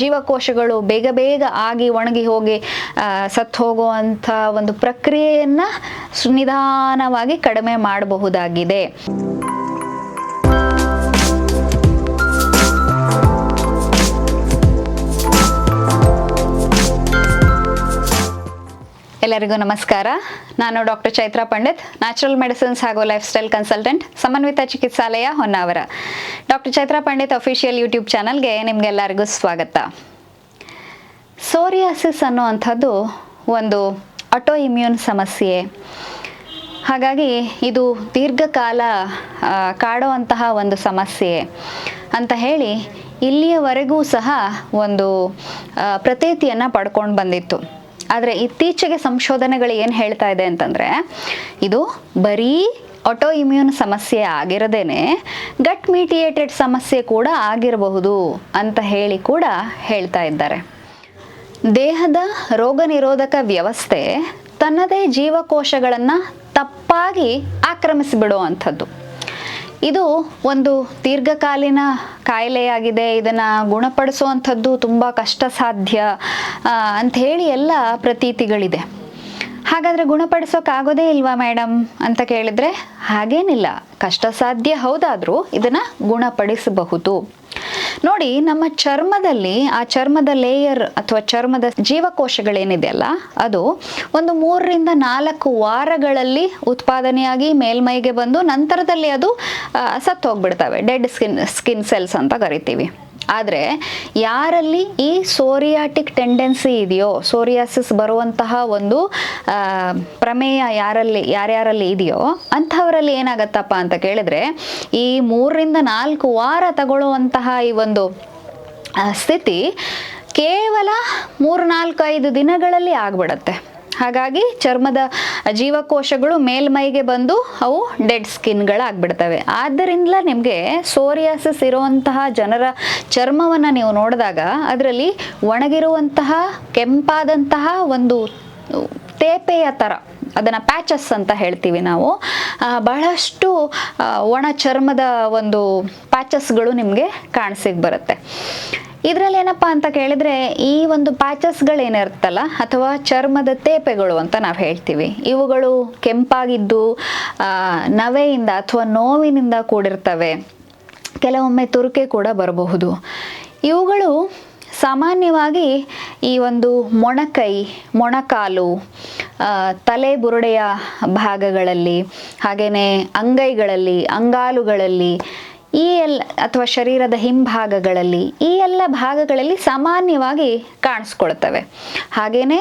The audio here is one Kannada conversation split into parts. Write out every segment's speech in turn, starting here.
ಜೀವಕೋಶಗಳು ಬೇಗ ಬೇಗ ಆಗಿ ಒಣಗಿ ಹೋಗಿ ಸತ್ತು ಹೋಗುವಂಥ ಒಂದು ಪ್ರಕ್ರಿಯೆಯನ್ನು ನಿಧಾನವಾಗಿ ಕಡಿಮೆ ಮಾಡಬಹುದಾಗಿದೆ. ಎಲ್ಲರಿಗೂ ನಮಸ್ಕಾರ. ನಾನು doctor Chaitra Pandit natural medicines ಹಾಗೂ life style consultant Samanvita ಚಿಕಿತ್ಸಾಲಯ Honnavar. Doctor Chaitra Pandit official YouTube ಚಾನಲ್ಗೆ ನಿಮಗೆಲ್ಲರಿಗೂ ಸ್ವಾಗತ. ಸೋರಿಯಾಸಿಸ್ ಅನ್ನುವಂಥದ್ದು ಒಂದು ಆಟೋ ಇಮ್ಯೂನ್ ಸಮಸ್ಯೆ. ಹಾಗಾಗಿ ಇದು ದೀರ್ಘಕಾಲ ಕಾಡುವಂತಹ ಒಂದು ಸಮಸ್ಯೆ ಅಂತ ಹೇಳಿ ಇಲ್ಲಿಯವರೆಗೂ ಸಹ ಒಂದು ಪ್ರತೀತಿಯನ್ನು ಪಡ್ಕೊಂಡು ಬಂದಿತ್ತು. ಆದರೆ ಇತ್ತೀಚೆಗೆ ಸಂಶೋಧನೆಗಳು ಏನು ಹೇಳ್ತಾ ಇದೆ ಅಂತಂದರೆ, ಇದು ಬರೀ ಆಟೋ ಇಮ್ಯೂನ್ ಸಮಸ್ಯೆ ಆಗಿರದೇನೆ ಗಟ್ ಮೀಟಿಯೇಟೆಡ್ ಸಮಸ್ಯೆ ಕೂಡ ಆಗಿರಬಹುದು ಅಂತ ಹೇಳಿ ಕೂಡ ಹೇಳ್ತಾ ಇದ್ದಾರೆ. ದೇಹದ ರೋಗ ನಿರೋಧಕ ವ್ಯವಸ್ಥೆ ತನ್ನದೇ ಜೀವಕೋಶಗಳನ್ನು ತಪ್ಪಾಗಿ ಆಕ್ರಮಿಸಿಬಿಡುವಂಥದ್ದು. ಇದು ಒಂದು ದೀರ್ಘಕಾಲೀನ ಕಾಯಿಲೆಯಾಗಿದೆ. ಇದನ್ನು ಗುಣಪಡಿಸುವಂಥದ್ದು ತುಂಬ ಕಷ್ಟ ಸಾಧ್ಯ ಅಂತ ಹೇಳಿ ಎಲ್ಲ ಪ್ರತೀತಿಗಳಿದೆ. ಹಾಗಾದರೆ ಗುಣಪಡಿಸೋಕ್ಕಾಗೋದೇ ಇಲ್ವಾ ಮೇಡಮ್ ಅಂತ ಕೇಳಿದರೆ, ಹಾಗೇನಿಲ್ಲ. ಕಷ್ಟ ಸಾಧ್ಯ ಹೌದಾದರೂ ಇದನ್ನು ಗುಣಪಡಿಸಬಹುದು. ನೋಡಿ, ನಮ್ಮ ಚರ್ಮದಲ್ಲಿ, ಆ ಚರ್ಮದ ಲೇಯರ್ ಅಥವಾ ಚರ್ಮದ ಜೀವಕೋಶಗಳೇನಿದೆಯಲ್ಲ ಅದು ಒಂದು ಮೂರರಿಂದ ನಾಲ್ಕು ವಾರಗಳಲ್ಲಿ ಉತ್ಪಾದನೆಯಾಗಿ ಮೇಲ್ಮೈಗೆ ಬಂದು ನಂತರದಲ್ಲಿ ಅದು ಸತ್ತು ಹೋಗ್ಬಿಡ್ತವೆ ಡೆಡ್ ಸ್ಕಿನ್ ಸ್ಕಿನ್ ಸೆಲ್ಸ್ ಅಂತ ಕರಿತೀವಿ. ಆದರೆ ಯಾರಲ್ಲಿ ಈ ಸೋರಿಯಾಟಿಕ್ ಟೆಂಡೆನ್ಸಿ ಇದೆಯೋ, ಸೋರಿಯಾಸಿಸ್ ಬರುವಂತಹ ಒಂದು ಪ್ರಮೇಯ ಯಾರಲ್ಲಿ, ಯಾರ್ಯಾರಲ್ಲಿ ಇದೆಯೋ ಅಂಥವರಲ್ಲಿ ಏನಾಗತ್ತಪ್ಪ ಅಂತ ಕೇಳಿದ್ರೆ, ಈ ಮೂರರಿಂದ ನಾಲ್ಕು ವಾರ ತಗೊಳ್ಳುವಂತಹ ಈ ಒಂದು ಸ್ಥಿತಿ ಕೇವಲ ಮೂರು ನಾಲ್ಕು ಐದು ದಿನಗಳಲ್ಲಿ ಆಗ್ಬಿಡತ್ತೆ. ಹಾಗಾಗಿ ಚರ್ಮದ ಜೀವಕೋಶಗಳು ಮೇಲ್ಮೈಗೆ ಬಂದು ಅವು ಡೆಡ್ ಸ್ಕಿನ್ಗಳಾಗ್ಬಿಡ್ತವೆ. ಆದ್ದರಿಂದ ನಿಮಗೆ ಸೋರಿಯಾಸಿಸ್ ಇರುವಂತಹ ಜನರ ಚರ್ಮವನ್ನು ನೀವು ನೋಡಿದಾಗ ಅದರಲ್ಲಿ ಒಣಗಿರುವಂತಹ ಕೆಂಪಾದಂತಹ ಒಂದು ತೇಪೆಯ ಥರ ಅದನ್ನು ಪ್ಯಾಚಸ್ ಅಂತ ಹೇಳ್ತೀವಿ ನಾವು ಬಹಳಷ್ಟು ಒಣ ಚರ್ಮದ ಒಂದು ಪ್ಯಾಚಸ್ಗಳು ನಿಮಗೆ ಕಾಣಿಸಿಗೆ ಬರುತ್ತೆ. ಇದರಲ್ಲಿ ಏನಪ್ಪ ಅಂತ ಕೇಳಿದ್ರೆ ಈ ಒಂದು ಪ್ಯಾಚಸ್ಗಳೇನಿರುತ್ತಲ್ಲ ಅಥವಾ ಚರ್ಮದ ತೇಪೆಗಳು ಅಂತ ನಾವು ಹೇಳ್ತೀವಿ. ಇವುಗಳು ಕೆಂಪಾಗಿದ್ದು ನವೆಯಿಂದ ಅಥವಾ ನೋವಿನಿಂದ ಕೂಡಿರ್ತವೆ. ಕೆಲವೊಮ್ಮೆ ತುರುಕೆ ಕೂಡ ಬರಬಹುದು. ಇವುಗಳು ಸಾಮಾನ್ಯವಾಗಿ ಈ ಒಂದು ಮೊಣಕೈ, ಮೊಣಕಾಲು ತಲೆ ಬುರುಡೆಯ ಭಾಗಗಳಲ್ಲಿ ಹಾಗೆಯೇ ಅಂಗೈಗಳಲ್ಲಿ, ಅಂಗಾಲುಗಳಲ್ಲಿ ಈ ಎಲ್ಲ ಅಥವಾ ಶರೀರದ ಹಿಂಭಾಗಗಳಲ್ಲಿ ಈ ಎಲ್ಲ ಭಾಗಗಳಲ್ಲಿ ಸಾಮಾನ್ಯವಾಗಿ ಕಾಣಿಸ್ಕೊಳ್ತವೆ. ಹಾಗೇನೆ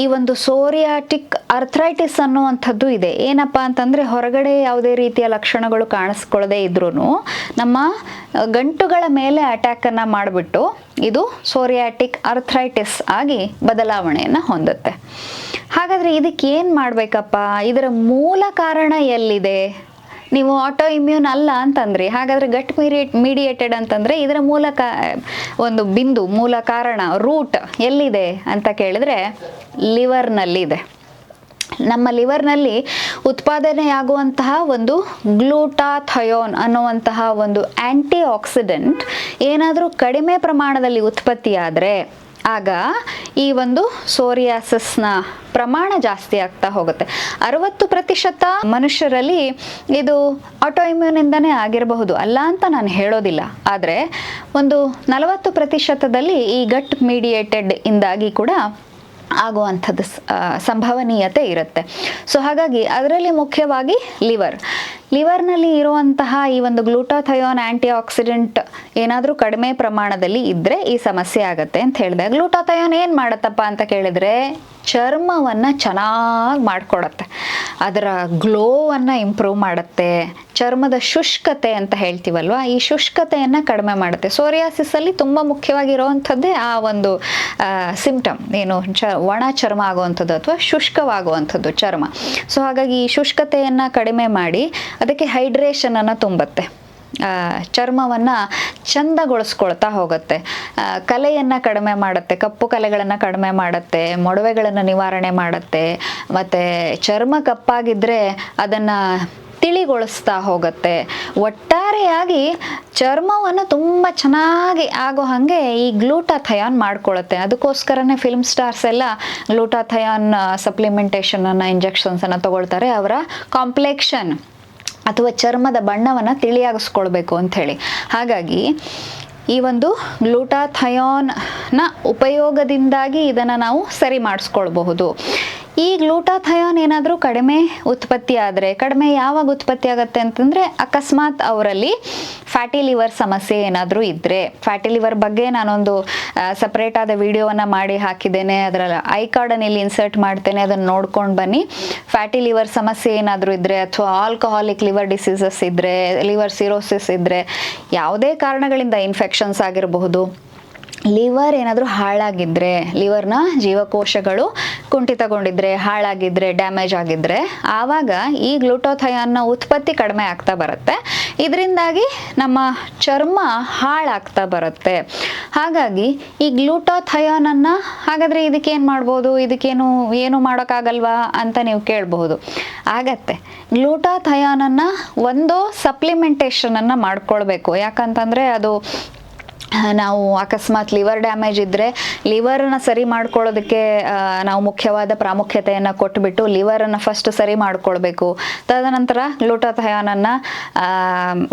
ಈ ಒಂದು ಸೋರಿಯಾಟಿಕ್ ಅರ್ಥ್ರೈಟಿಸ್ ಅನ್ನುವಂಥದ್ದು ಇದೆ. ಏನಪ್ಪ ಅಂತಂದರೆ ಹೊರಗಡೆ ಯಾವುದೇ ರೀತಿಯ ಲಕ್ಷಣಗಳು ಕಾಣಿಸ್ಕೊಳ್ಳದೆ ಇದ್ರೂ ನಮ್ಮ ಗಂಟುಗಳ ಮೇಲೆ ಅಟ್ಯಾಕನ್ನು ಮಾಡಿಬಿಟ್ಟು ಇದು ಸೋರಿಯಾಟಿಕ್ ಅರ್ಥ್ರೈಟಿಸ್ ಆಗಿ ಬದಲಾವಣೆಯನ್ನು ಹೊಂದುತ್ತೆ. ಹಾಗಾದರೆ ಇದಕ್ಕೆ ಏನು ಮಾಡಬೇಕಪ್ಪ? ಇದರ ಮೂಲ ಕಾರಣ ಎಲ್ಲಿದೆ? ನೀವು ಆಟೋ ಇಮ್ಯೂನ್ ಅಲ್ಲ ಅಂತಂದ್ರಿ, ಹಾಗಾದರೆ ಗಟ್ ಮೀರಿಯೇಟ್ ಮೀಡಿಯೇಟೆಡ್ ಅಂತಂದರೆ ಇದರ ಮೂಲಕ, ಒಂದು ಬಿಂದು, ಮೂಲ ಕಾರಣ ರೂಟ್ ಎಲ್ಲಿದೆ ಅಂತ ಕೇಳಿದ್ರೆ ಲಿವರ್ನಲ್ಲಿದೆ. ನಮ್ಮ ಲಿವರ್ನಲ್ಲಿ ಉತ್ಪಾದನೆಯಾಗುವಂತಹ ಒಂದು ಗ್ಲೂಟಾಥಯೋನ್ ಅನ್ನುವಂತಹ ಒಂದು ಆ್ಯಂಟಿ ಆಕ್ಸಿಡೆಂಟ್ ಏನಾದರೂ ಕಡಿಮೆ ಪ್ರಮಾಣದಲ್ಲಿ ಉತ್ಪತ್ತಿಯಾದರೆ ಆಗ ಈ ಒಂದು ಸೋರಿಯಾಸಿಸ್ನ ಪ್ರಮಾಣ ಜಾಸ್ತಿ ಆಗ್ತಾ ಹೋಗುತ್ತೆ. ಅರವತ್ತು ಪ್ರತಿಶತ ಮನುಷ್ಯರಲ್ಲಿ ಇದು ಆಟೋಇಮ್ಯೂನಿಂದನೇ ಆಗಿರಬಹುದು. ಅಲ್ಲ ಅಂತ ನಾನು ಹೇಳೋದಿಲ್ಲ. ಆದರೆ ಒಂದು ನಲವತ್ತು ಪ್ರತಿಶತದಲ್ಲಿ ಈ ಗಟ್ ಮೀಡಿಯೇಟೆಡ್ ಇಂದಾಗಿ ಕೂಡ ಆಗುವಂಥದ್ದು ಸಂಭವನೀಯತೆ ಇರುತ್ತೆ. ಸೊ ಹಾಗಾಗಿ ಅದರಲ್ಲಿ ಮುಖ್ಯವಾಗಿ ಲಿವರ್. ಲಿವರ್ನಲ್ಲಿ ಇರುವಂತಹ ಈ ಒಂದು ಗ್ಲೂಟಾಥಯೋನ್ ಆಂಟಿ ಆಕ್ಸಿಡೆಂಟ್ ಏನಾದರೂ ಕಡಿಮೆ ಪ್ರಮಾಣದಲ್ಲಿ ಇದ್ದರೆ ಈ ಸಮಸ್ಯೆ ಆಗುತ್ತೆ ಅಂತ ಹೇಳಿದೆ. ಗ್ಲೂಟಾಥಯೋನ್ ಏನು ಮಾಡುತ್ತಪ್ಪ ಅಂತ ಕೇಳಿದರೆ ಚರ್ಮವನ್ನು ಚೆನ್ನಾಗಿ ಮಾಡಿಕೊಡತ್ತೆ. ಅದರ ಗ್ಲೋವನ್ನು ಇಂಪ್ರೂವ್ ಮಾಡುತ್ತೆ. ಚರ್ಮದ ಶುಷ್ಕತೆ ಅಂತ ಹೇಳ್ತೀವಲ್ವ? ಈ ಶುಷ್ಕತೆಯನ್ನು ಕಡಿಮೆ ಮಾಡುತ್ತೆ. ಸೋರಿಯಾಸಿಸಲ್ಲಿ ತುಂಬ ಮುಖ್ಯವಾಗಿರುವಂಥದ್ದೇ ಆ ಒಂದು ಸಿಂಪ್ಟಮ್. ಏನು, ಚ, ಒಣ ಚರ್ಮ ಆಗುವಂಥದ್ದು ಅಥವಾ ಶುಷ್ಕವಾಗುವಂಥದ್ದು ಚರ್ಮ. ಸೊ ಹಾಗಾಗಿ ಈ ಶುಷ್ಕತೆಯನ್ನು ಕಡಿಮೆ ಮಾಡಿ ಅದಕ್ಕೆ ಹೈಡ್ರೇಷನನ್ನು ತುಂಬುತ್ತೆ. ಚರ್ಮವನ್ನು ಚಂದಗೊಳಿಸ್ಕೊಳ್ತಾ ಹೋಗುತ್ತೆ. ಕಲೆಯನ್ನು ಕಡಿಮೆ ಮಾಡುತ್ತೆ, ಕಪ್ಪು ಕಲೆಗಳನ್ನು ಕಡಿಮೆ ಮಾಡುತ್ತೆ, ಮೊಡವೆಗಳನ್ನು ನಿವಾರಣೆ ಮಾಡುತ್ತೆ, ಮತ್ತು ಚರ್ಮ ಕಪ್ಪಾಗಿದ್ದರೆ ಅದನ್ನು ತಿಳಿಗೊಳಿಸ್ತಾ ಹೋಗುತ್ತೆ. ಒಟ್ಟಾರೆಯಾಗಿ ಚರ್ಮವನ್ನು ತುಂಬ ಚೆನ್ನಾಗಿ ಆಗೋ ಹಾಗೆ ಈ ಗ್ಲೂಟಾಥಯಾನ್ ಮಾಡ್ಕೊಳ್ಳುತ್ತೆ ಅದಕ್ಕೋಸ್ಕರನೇ ಫಿಲ್ಮ್ ಸ್ಟಾರ್ಸ್ ಎಲ್ಲ ಗ್ಲೂಟಾಥಯಾನ್ ಸಪ್ಲಿಮೆಂಟೇಷನನ್ನು ಇಂಜೆಕ್ಷನ್ಸನ್ನು ತಗೊಳ್ತಾರೆ. ಅವರ ಕಾಂಪ್ಲೆಕ್ಷನ್ ಅಥವಾ ಚರ್ಮದ ಬಣ್ಣವನ್ನು ತಿಳಿಯಾಗಿಸ್ಕೊಳ್ಬೇಕು ಅಂಥೇಳಿ ಹಾಗಾಗಿ ಈ ಒಂದು ಗ್ಲೂಟಾಥಯಾನ್ನ ಉಪಯೋಗದಿಂದಾಗಿ ಇದನ್ನು ನಾವು ಸರಿ ಮಾಡಿಸ್ಕೊಳ್ಬಹುದು. ಈ ಗ್ಲೂಟಾಥಯಾನ್ ಏನಾದರೂ ಕಡಿಮೆ ಉತ್ಪತ್ತಿ ಆದರೆ, ಕಡಿಮೆ ಯಾವಾಗ ಉತ್ಪತ್ತಿ ಆಗುತ್ತೆ ಅಂತಂದರೆ ಅಕಸ್ಮಾತ್ ಅವರಲ್ಲಿ ಫ್ಯಾಟಿ ಲಿವರ್ ಸಮಸ್ಯೆ ಏನಾದರೂ ಇದ್ದರೆ ಫ್ಯಾಟಿ ಲಿವರ್ ಬಗ್ಗೆ ನಾನೊಂದು ಸಪ್ರೇಟ್ ಆದ ವಿಡಿಯೋವನ್ನು ಮಾಡಿ ಹಾಕಿದ್ದೇನೆ. ಅದರ ಐ ಕಾರ್ಡನ್ನು ಇಲ್ಲಿ ಇನ್ಸರ್ಟ್ ಮಾಡ್ತೇನೆ. ಅದನ್ನು ನೋಡ್ಕೊಂಡು ಬನ್ನಿ. ಫ್ಯಾಟಿ ಲಿವರ್ ಸಮಸ್ಯೆ ಏನಾದರೂ ಇದ್ದರೆ ಅಥವಾ ಆಲ್ಕೋಹಾಲಿಕ್ ಲಿವರ್ ಡಿಸೀಸಸ್ ಇದ್ದರೆ ಲಿವರ್ ಸಿರೋಸಿಸ್ ಇದ್ದರೆ ಯಾವುದೇ ಕಾರಣಗಳಿಂದ ಇನ್ಫೆಕ್ಷನ್ಸ್ ಆಗಿರಬಹುದು ಲಿವರ್ ಏನಾದರೂ ಹಾಳಾಗಿದ್ದರೆ ಲಿವರ್ನ ಜೀವಕೋಶಗಳು ಕುಂಠಿತಗೊಂಡಿದ್ರೆ ಹಾಳಾಗಿದ್ದರೆ ಡ್ಯಾಮೇಜ್ ಆಗಿದ್ದರೆ ಆವಾಗ ಈ ಗ್ಲೂಟೋಥಯಾನ್ನ ಉತ್ಪತ್ತಿ ಕಡಿಮೆ ಆಗ್ತಾ ಬರುತ್ತೆ. ಇದರಿಂದಾಗಿ ನಮ್ಮ ಚರ್ಮ ಹಾಳಾಗ್ತಾ ಬರುತ್ತೆ. ಹಾಗಾಗಿ ಈ ಗ್ಲೂಟೋಥಯಾನನ್ನು, ಹಾಗಾದರೆ ಇದಕ್ಕೇನು ಮಾಡ್ಬೋದು? ಇದಕ್ಕೇನು, ಏನು ಮಾಡೋಕ್ಕಾಗಲ್ವಾ ಅಂತ ನೀವು ಕೇಳಬಹುದು. ಆಗತ್ತೆ. ಗ್ಲೂಟಾಥಯಾನನ್ನು ಒಂದು ಸಪ್ಲಿಮೆಂಟೇಷನನ್ನು ಮಾಡ್ಕೊಳ್ಬೇಕು. ಯಾಕಂತಂದರೆ ಅದು ನಾವು ಅಕಸ್ಮಾತ್ ಲಿವರ್ ಡ್ಯಾಮೇಜ್ ಇದ್ದರೆ ಲಿವರನ್ನ ಸರಿ ಮಾಡ್ಕೊಳ್ಳೋದಕ್ಕೆ ನಾವು ಮುಖ್ಯವಾದ ಪ್ರಾಮುಖ್ಯತೆಯನ್ನು ಕೊಟ್ಬಿಟ್ಟು ಲಿವರನ್ನು ಫಸ್ಟ್ ಸರಿ ಮಾಡ್ಕೊಳ್ಬೇಕು. ತದನಂತರ ಗ್ಲೂಟಾಥಯಾನನ್ನು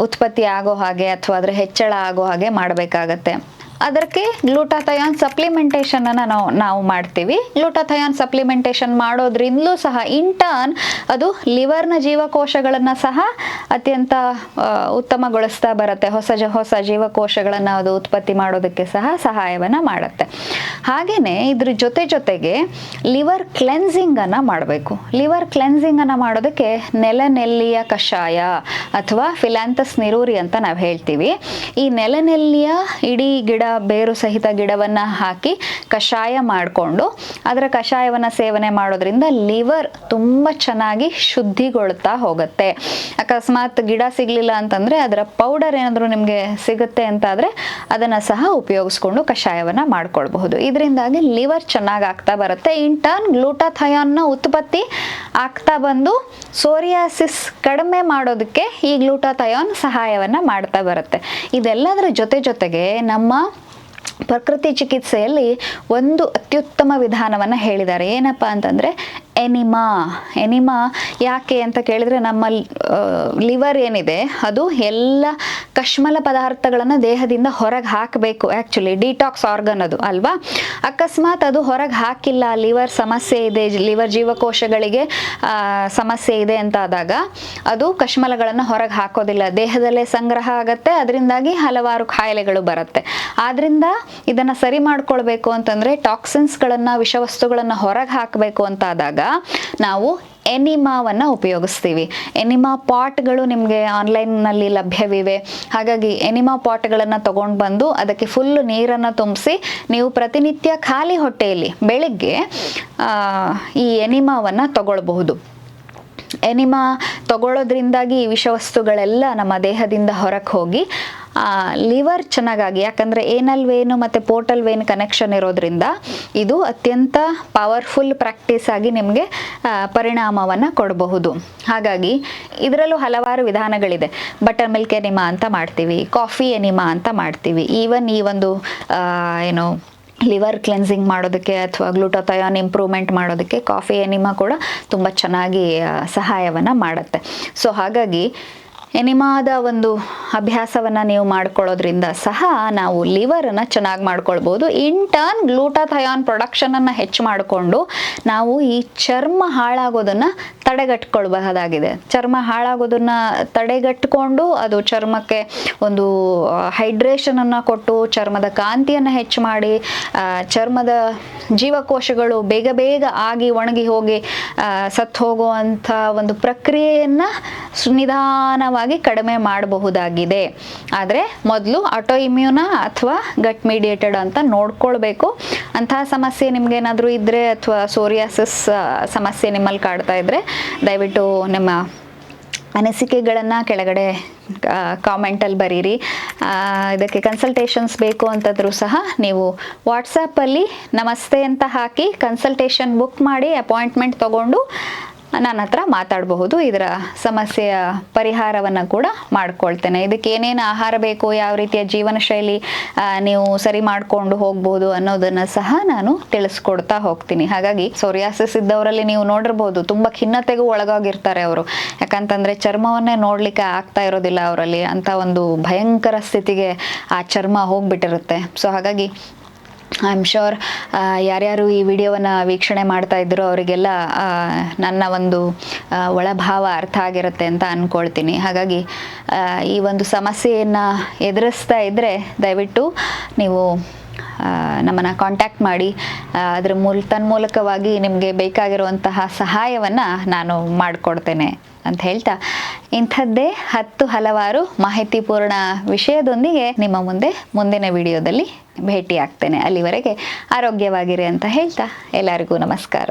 ಉತ್ಪತ್ತಿ ಆಗೋ ಹಾಗೆ ಅಥವಾ ಅದರ ಹೆಚ್ಚಳ ಆಗೋ ಹಾಗೆ ಮಾಡಬೇಕಾಗತ್ತೆ. ಅದಕ್ಕೆ ಗ್ಲೂಟಾಥಯಾನ್ ಸಪ್ಲಿಮೆಂಟೇಷನನ್ನು ನಾವು ನಾವು ಮಾಡ್ತೀವಿ. ಗ್ಲೂಟಾಥಯಾನ್ ಸಪ್ಲಿಮೆಂಟೇಷನ್ ಮಾಡೋದ್ರಿಂದಲೂ ಸಹ ಇಂಟರ್ನ್ ಅದು ಲಿವರ್ನ ಜೀವಕೋಶಗಳನ್ನು ಸಹ ಅತ್ಯಂತ ಉತ್ತಮಗೊಳಿಸ್ತಾ ಬರುತ್ತೆ. ಹೊಸ ಜ, ಹೊಸ ಜೀವಕೋಶಗಳನ್ನು ಅದು ಉತ್ಪತ್ತಿ ಮಾಡೋದಕ್ಕೆ ಸಹ ಸಹಾಯವನ್ನು ಮಾಡುತ್ತೆ. ಹಾಗೆಯೇ ಇದ್ರ ಜೊತೆ ಜೊತೆಗೆ ಲಿವರ್ ಕ್ಲೆನ್ಸಿಂಗನ್ನು ಮಾಡಬೇಕು. ಲಿವರ್ ಕ್ಲೆನ್ಸಿಂಗನ್ನು ಮಾಡೋದಕ್ಕೆ ನೆಲನೆಲ್ಲಿಯ ಕಷಾಯ ಅಥವಾ ಫಿಲಾಂತಸ್ ನಿರೂರಿ ಅಂತ ನಾವು ಹೇಳ್ತೀವಿ. ಈ ನೆಲನೆಲ್ಲಿಯ ಇಡೀ ಗಿಡ ಬೇರು ಸಹಿತ ಗಿಡವನ್ನು ಹಾಕಿ ಕಷಾಯ ಮಾಡಿಕೊಂಡು ಅದರ ಕಷಾಯವನ್ನು ಸೇವನೆ ಮಾಡೋದ್ರಿಂದ ಲಿವರ್ ತುಂಬ ಚೆನ್ನಾಗಿ ಶುದ್ಧಿಗೊಳ್ತಾ ಹೋಗುತ್ತೆ. ಅಕಸ್ಮಾತ್ ಗಿಡ ಸಿಗಲಿಲ್ಲ ಅಂತಂದರೆ ಅದರ ಪೌಡರ್ ಏನಾದರೂ ನಿಮಗೆ ಸಿಗುತ್ತೆ ಅಂತಾದರೆ ಅದನ್ನು ಸಹ ಉಪಯೋಗಿಸ್ಕೊಂಡು ಕಷಾಯವನ್ನು ಮಾಡ್ಕೊಳ್ಬಹುದು. ಇದರಿಂದಾಗಿ ಲಿವರ್ ಚೆನ್ನಾಗಿ ಆಗ್ತಾ ಬರುತ್ತೆ. ಇನ್ ಟರ್ನ್ ಗ್ಲೂಟಾಥಯಾನ್ನ ಉತ್ಪತ್ತಿ ಆಗ್ತಾ ಬಂದು ಸೋರಿಯಾಸಿಸ್ ಕಡಿಮೆ ಮಾಡೋದಕ್ಕೆ ಈ ಗ್ಲೂಟಾಥಯಾನ್ ಸಹಾಯವನ್ನು ಮಾಡ್ತಾ ಬರುತ್ತೆ. ಇದೆಲ್ಲದರ ಜೊತೆ ಜೊತೆಗೆ ನಮ್ಮ ಪ್ರಕೃತಿ ಚಿಕಿತ್ಸೆಯಲ್ಲಿ ಒಂದು ಅತ್ಯುತ್ತಮ ವಿಧಾನವನ್ನು ಹೇಳಿದ್ದಾರೆ. ಏನಪ್ಪ ಅಂತಂದರೆ ಎನಿಮಾ. ಎನಿಮಾ ಯಾಕೆ ಅಂತ ಕೇಳಿದರೆ ನಮ್ಮ ಲಿವರ್ ಏನಿದೆ, ಅದು ಎಲ್ಲ ಕಶ್ಮಲ ಪದಾರ್ಥಗಳನ್ನು ದೇಹದಿಂದ ಹೊರಗೆ ಹಾಕಬೇಕು. ಆ್ಯಕ್ಚುಲಿ ಡಿಟಾಕ್ಸ್ ಆರ್ಗನ್ ಅದು, ಅಲ್ವಾ? ಅಕಸ್ಮಾತ್ ಅದು ಹೊರಗೆ ಹಾಕಿಲ್ಲ, ಲಿವರ್ ಸಮಸ್ಯೆ ಇದೆ, ಲಿವರ್ ಜೀವಕೋಶಗಳಿಗೆ ಸಮಸ್ಯೆ ಇದೆ ಅಂತ ಆದಾಗ ಅದು ಕಶ್ಮಲಗಳನ್ನು ಹೊರಗೆ ಹಾಕೋದಿಲ್ಲ. ದೇಹದಲ್ಲೇ ಸಂಗ್ರಹ ಆಗತ್ತೆ, ಅದರಿಂದಾಗಿ ಹಲವಾರು ಕಾಯಿಲೆಗಳು ಬರುತ್ತೆ. ಆದ್ರಿಂದ ಇದನ್ನು ಸರಿ ಮಾಡ್ಕೊಳ್ಬೇಕು ಅಂತಂದರೆ ಟಾಕ್ಸಿನ್ಸ್ಗಳನ್ನು ವಿಷವಸ್ತುಗಳನ್ನು ಹೊರಗೆ ಹಾಕಬೇಕು ಅಂತ ಆದಾಗ ನಾವು ಎನಿಮಾವನ್ನು ಉಪಯೋಗಿಸ್ತೀವಿ. ಎನಿಮಾ ಪಾಟ್ಗಳು ನಿಮಗೆ ಆನ್ಲೈನ್ನಲ್ಲಿ ಲಭ್ಯವಿವೆ. ಹಾಗಾಗಿ ಎನಿಮಾ ಪಾಟ್ಗಳನ್ನು ತೊಗೊಂಡು ಬಂದು ಅದಕ್ಕೆ ಫುಲ್ ನೀರನ್ನು ತುಂಬಿಸಿ ನೀವು ಪ್ರತಿನಿತ್ಯ ಖಾಲಿ ಹೊಟ್ಟೆಯಲ್ಲಿ ಬೆಳಿಗ್ಗೆ ಈ ಎನಿಮಾವನ್ನು ತಗೊಳ್ಬಹುದು. ಎನಿಮಾ ತಗೊಳ್ಳೋದ್ರಿಂದಾಗಿ ಈ ವಿಷವಸ್ತುಗಳೆಲ್ಲ ನಮ್ಮ ದೇಹದಿಂದ ಹೊರಗೆ ಹೋಗಿ ಲಿವರ್ ಚೆನ್ನಾಗಾಗಿ, ಯಾಕಂದರೆ ಏನಲ್ ವೇನು ಮತ್ತು ಪೋರ್ಟಲ್ ವೇನ್ ಕನೆಕ್ಷನ್ ಇರೋದ್ರಿಂದ ಇದು ಅತ್ಯಂತ ಪವರ್ಫುಲ್ ಪ್ರಾಕ್ಟೀಸ್ ಆಗಿ ನಿಮಗೆ ಪರಿಣಾಮವನ್ನು ಕೊಡಬಹುದು. ಹಾಗಾಗಿ ಇದರಲ್ಲೂ ಹಲವಾರು ವಿಧಾನಗಳಿದೆ. ಬಟರ್ ಮಿಲ್ಕ್ ಎನಿಮಾ ಅಂತ ಮಾಡ್ತೀವಿ ಕಾಫಿ ಎನಿಮಾ ಅಂತ ಮಾಡ್ತೀವಿ. ಈವನ್ ಈ ಒಂದು ಏನು ಲಿವರ್ ಕ್ಲೆನ್ಸಿಂಗ್ ಮಾಡೋದಕ್ಕೆ ಅಥವಾ ಗ್ಲೂಟೋಥಯಾನ್ ಇಂಪ್ರೂವ್ಮೆಂಟ್ ಮಾಡೋದಕ್ಕೆ ಕಾಫಿ ಎನಿಮಾ ಕೂಡ ತುಂಬ ಚೆನ್ನಾಗಿ ಸಹಾಯವನ್ನು ಮಾಡುತ್ತೆ. ಸೊ ಹಾಗಾಗಿ ಎನಿಮಾದ ಒಂದು ಅಭ್ಯಾಸವನ್ನು ನೀವು ಮಾಡ್ಕೊಳ್ಳೋದ್ರಿಂದ ಸಹ ನಾವು ಲಿವರನ್ನು ಚೆನ್ನಾಗಿ ಮಾಡ್ಕೊಳ್ಬೋದು. ಇನ್ ಟರ್ನ್ ಗ್ಲೂಟಾಥಯಾನ್ ಪ್ರೊಡಕ್ಷನನ್ನು ಹೆಚ್ಚು ಮಾಡಿಕೊಂಡು ನಾವು ಈ ಚರ್ಮ ಹಾಳಾಗೋದನ್ನು ತಡೆಗಟ್ಕೊಳ್ಬಹುದಾಗಿದೆ. ಚರ್ಮ ಹಾಳಾಗೋದನ್ನು ತಡೆಗಟ್ಟಿಕೊಂಡು ಅದು ಚರ್ಮಕ್ಕೆ ಒಂದು ಹೈಡ್ರೇಷನನ್ನು ಕೊಟ್ಟು ಚರ್ಮದ ಕಾಂತಿಯನ್ನು ಹೆಚ್ಚು ಮಾಡಿ ಚರ್ಮದ ಜೀವಕೋಶಗಳು ಬೇಗ ಬೇಗ ಆಗಿ ಒಣಗಿ ಹೋಗಿ ಸತ್ತು ಹೋಗುವಂಥ ಒಂದು ಪ್ರಕ್ರಿಯೆಯನ್ನು ನಿಧಾನವಾಗಿ ಕಡಿಮೆ ಮಾಡಬಹುದಾಗಿದೆ. ಆದರೆ ಮೊದಲು ಆಟೋ ಇಮ್ಯೂನ ಅಥವಾ ಗಟ್ ಮೀಡಿಯೇಟೆಡ್ ಅಂತ ನೋಡ್ಕೊಳ್ಬೇಕು. ಅಂತಹ ಸಮಸ್ಯೆ ನಿಮ್ಗೇನಾದರೂ ಇದ್ದರೆ ಅಥವಾ ಸೋರಿಯಾಸಿಸ್ ಸಮಸ್ಯೆ ನಿಮ್ಮಲ್ಲಿ ಕಾಡ್ತಾ ಇದ್ದರೆ ದಯವಿಟ್ಟು ನಿಮ್ಮ ಅನಿಸಿಕೆಗಳನ್ನು ಕೆಳಗಡೆ ಕಾಮೆಂಟಲ್ಲಿ ಬರೀರಿ. ಇದಕ್ಕೆ ಕನ್ಸಲ್ಟೇಷನ್ಸ್ ಬೇಕು ಅಂತಂದರೂ ಸಹ ನೀವು ವಾಟ್ಸಪ್ಪಲ್ಲಿ ನಮಸ್ತೆ ಅಂತ ಹಾಕಿ ಕನ್ಸಲ್ಟೇಷನ್ ಬುಕ್ ಮಾಡಿ ಅಪಾಯಿಂಟ್ಮೆಂಟ್ ತೊಗೊಂಡು ನನ್ನ ಹತ್ರ ಮಾತಾಡಬಹುದು. ಇದರ ಸಮಸ್ಯೆಯ ಪರಿಹಾರವನ್ನು ಕೂಡ ಮಾಡ್ಕೊಳ್ತೇನೆ. ಇದಕ್ಕೆ ಏನೇನು ಆಹಾರ ಬೇಕು, ಯಾವ ರೀತಿಯ ಜೀವನ ಶೈಲಿ ನೀವು ಸರಿ ಮಾಡಿಕೊಂಡು ಹೋಗ್ಬೋದು ಅನ್ನೋದನ್ನು ಸಹ ನಾನು ತಿಳಿಸ್ಕೊಡ್ತಾ ಹೋಗ್ತೀನಿ. ಹಾಗಾಗಿ ಸೋರಿಯಾಸಿಸ್ ಇದ್ದವರಲ್ಲಿ ನೀವು ನೋಡಿರ್ಬೋದು, ತುಂಬ ಖಿನ್ನತೆಗೂ ಒಳಗಾಗಿರ್ತಾರೆ ಅವರು. ಯಾಕಂತಂದರೆ ಚರ್ಮವನ್ನೇ ನೋಡಲಿಕ್ಕೆ ಆಗ್ತಾ ಇರೋದಿಲ್ಲ ಅವರಲ್ಲಿ. ಅಂತ ಒಂದು ಭಯಂಕರ ಸ್ಥಿತಿಗೆ ಆ ಚರ್ಮ ಹೋಗ್ಬಿಟ್ಟಿರುತ್ತೆ. ಸೊ ಹಾಗಾಗಿ ಐ ಆಮ್ ಶೋರ್ ಯಾರ್ಯಾರು ಈ ವಿಡಿಯೋವನ್ನು ವೀಕ್ಷಣೆ ಮಾಡ್ತಾ ಇದ್ರು ಅವರಿಗೆಲ್ಲ ನನ್ನ ಒಂದು ಒಳಭಾವ ಅರ್ಥ ಆಗಿರುತ್ತೆ ಅಂತ ಅಂದ್ಕೊಳ್ತೀನಿ ಹಾಗಾಗಿ ಈ ಒಂದು ಸಮಸ್ಯೆಯನ್ನು ಎದುರಿಸ್ತಾ ಇದ್ದರೆ ದಯವಿಟ್ಟು ನೀವು ನಮ್ಮನ್ನು ಕಾಂಟ್ಯಾಕ್ಟ್ ಮಾಡಿ ಅದರ ಮೂಲ, ತನ್ಮೂಲಕವಾಗಿ ನಿಮಗೆ ಬೇಕಾಗಿರುವಂತಹ ಸಹಾಯವನ್ನು ನಾನು ಮಾಡಿಕೊಡ್ತೇನೆ. ಅಂತ ಹೇಳ್ತಾ, ಇಂಥದ್ದೇ ಹತ್ತು ಹಲವಾರು ಮಾಹಿತಿಪೂರ್ಣ ವಿಷಯದೊಂದಿಗೆ ನಿಮ್ಮ ಮುಂದೆ ಮುಂದಿನ ವಿಡಿಯೋದಲ್ಲಿ ಭೇಟಿ ಆಗ್ತೇನೆ ಅಲ್ಲಿವರೆಗೆ ಆರೋಗ್ಯವಾಗಿರಿ ಅಂತ ಹೇಳ್ತಾ, ಎಲ್ಲರಿಗೂ ನಮಸ್ಕಾರ.